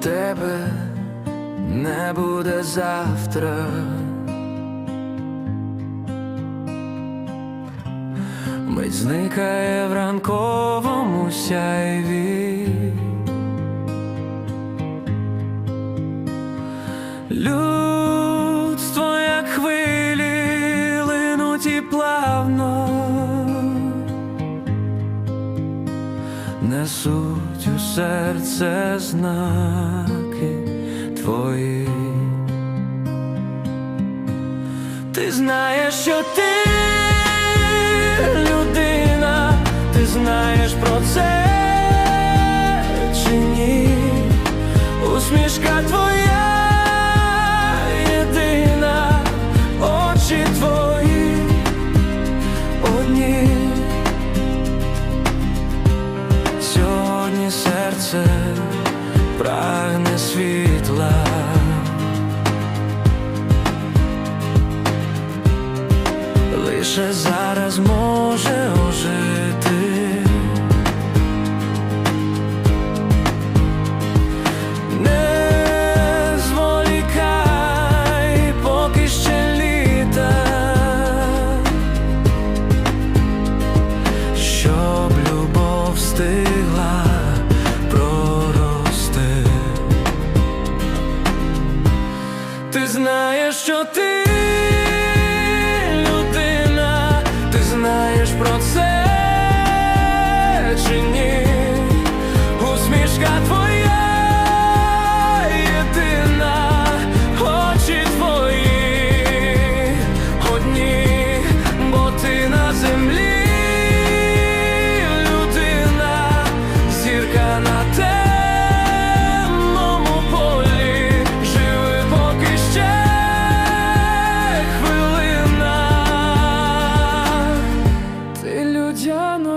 тебе не буде завтра. Мить зникає в ранковому сяйві. Людство, несуть у серце знаки твої. Ти знаєш, що ти людина, ти знаєш про це чи ні? Усмішка твоя серце прагне світла. Лише зараз може Знаєш, що ти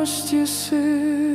you see.